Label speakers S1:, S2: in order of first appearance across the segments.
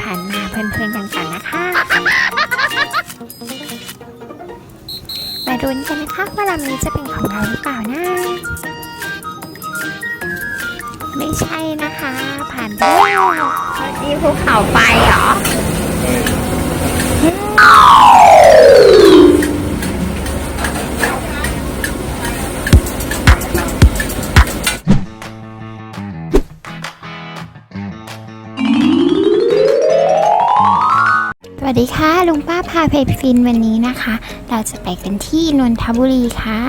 S1: ผ่านมาเพลินๆกันก่อนนะคะมาดูกันนะคะว่าลำนี้จะเป็นของเราหรือเปล่านะ ไม่ใช่นะคะ ผ่านไปแล้วนี่ภูเขาไฟเหรอ วัสดีค่ะ ลุงป้าพาเพจฟินวันนี้นะคะ เราจะไปกันที่นนทบุรีค่ะ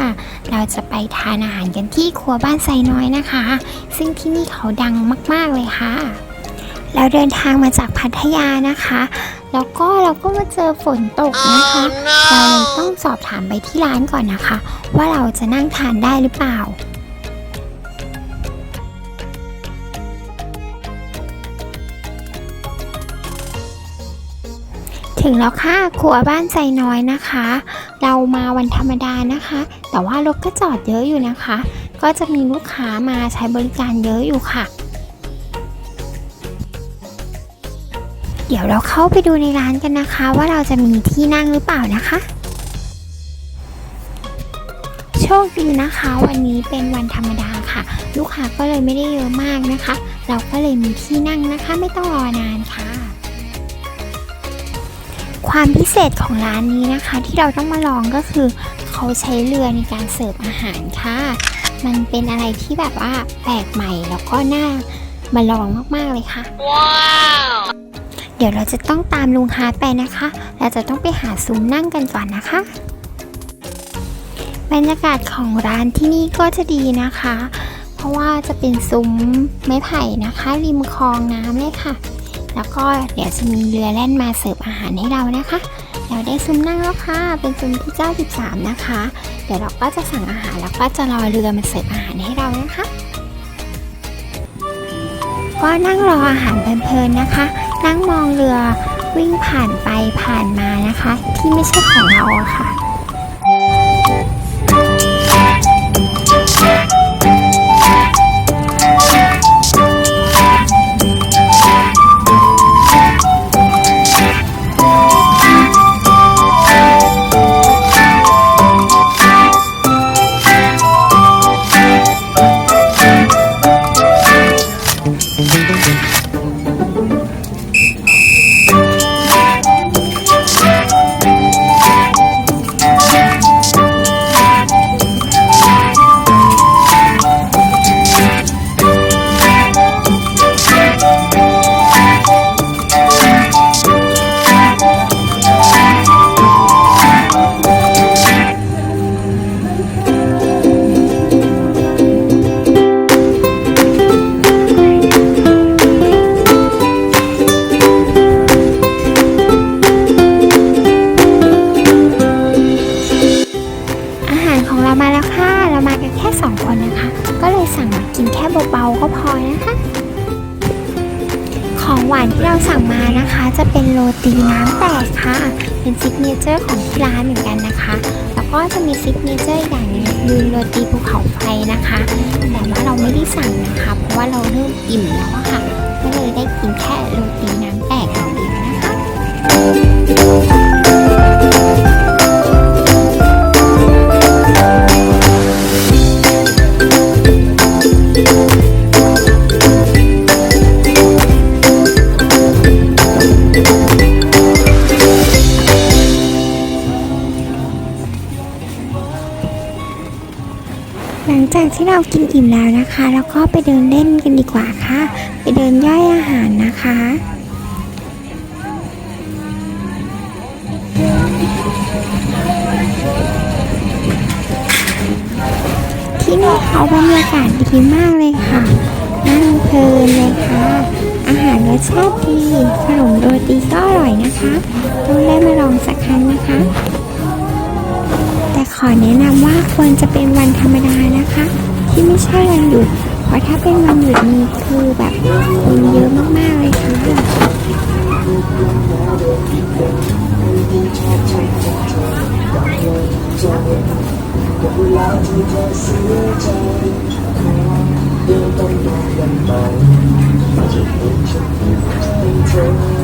S1: เราจะไปทานอาหารกันที่ครัวบ้านไซน้อยนะคะ ซึ่งที่นี่เขาดังมากๆเลยค่ะ เราเดินทางมาจากพัทยานะคะ แล้วก็เราก็มาเจอฝนตกนะคะ เราเลยต้องสอบถามไปที่ร้านก่อนนะคะ ว่าเราจะนั่งทานได้หรือเปล่า ถึงแล้วค่ะครัวบ้านใจน้อยนะคะ เรามาวันธรรมดานะคะ แต่ว่ารถก็จอดเยอะอยู่นะคะ ก็จะมีลูกค้ามาใช้บริการเยอะอยู่ค่ะ เดี๋ยวเราเข้าไปดูในร้านกันนะคะ ว่าเราจะมีที่นั่งหรือเปล่านะคะ โชคดีนะคะ วันนี้เป็นวันธรรมดาค่ะ ลูกค้าก็เลยไม่ได้เยอะมากนะคะ เราก็เลยมีที่นั่งนะคะ ไม่ต้องรอนานค่ะ ความพิเศษของร้านนี้นะคะ ที่เราต้องมาลองก็คือ เขาใช้เรือในการเสิร์ฟอาหารค่ะ มันเป็นอะไรที่แบบว่าแปลกใหม่แล้วก็น่ามาลองมากๆเลยค่ะเดี๋ยวเราจะต้องตามลุงฮาร์ดไปนะคะ เราจะต้องไปหาซุ้มนั่งกันก่อนนะคะ บรรยากาศของร้านที่นี่ก็จะดีนะคะ เพราะว่าจะเป็นซุ้มไม้ไผ่นะคะ ริมคลองน้ำเลยค่ะ แล้วก็เดี๋ยวจะมีเรือแล่นมาเสิร์ฟอาหารให้เรานะคะเราได้ซุ้มนั่งแล้วค่ะ เป็นซุ้มที่93นะคะ เดี๋ยวเราก็จะสั่งอาหารแล้วก็จะรอเรือมาเสิร์ฟอาหารให้เรานะคะ ก็นั่งรออาหารเพลินๆนะคะ นั่งมองเรือวิ่งผ่านไปผ่านมานะคะ ที่ไม่ใช่ของเราค่ะ ของเรามาแล้วค่ะ เรามากันแค่สองคนนะคะ ก็เลยสั่งมากินแค่เบาๆก็พอนะคะ ของหวานที่เราสั่งมานะคะ จะเป็นโรตีน้ำแตกค่ะ เป็นซิกเนเจอร์ของที่ร้านเหมือนกันนะคะ แล้วก็จะมีซิกเนเจอร์อย่างนึงคือโรตีภูเขาไฟนะคะ แต่ว่าเราไม่ได้สั่งนะคะ เพราะว่าเราเริ่มอิ่มแล้วค่ะ ก็เลยได้กินแค่โร หลังจากที่เรากินอิ่มแล้วนะคะแล้วก็ไปเดินเล่นกันดีกว่าค่ะ ไปเดินย่อยอาหารนะคะที่นี่เขาบรรยากาศดีมากเลยค่ะ นั่งเพลินเลยค่ะ อาหารรสชาติดี ขนมโรตีก็อร่อยนะคะ ต้องได้มาลองสักครั้งนะคะ ขอแนะนำว่าควรจะเป็นวันธรรมดานะคะ ที่ไม่ใช่วันหยุด เพราะถ้าเป็นวันหยุดนี่คือแบบคนเยอะมากๆเลยค่ะ
S2: เ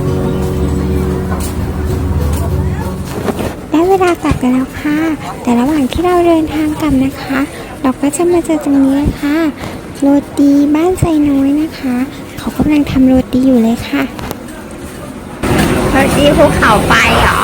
S2: แต่
S1: ระหว่างที่เราเดินทางกลับนะคะ เราก็จะมาเจอตรงนี้นะค่ะ โรตีบ้านไซน้อยนะคะ เขากำลังทำโรตีอยู่เลยค่ะ โรตีภูเขาไฟเหรอ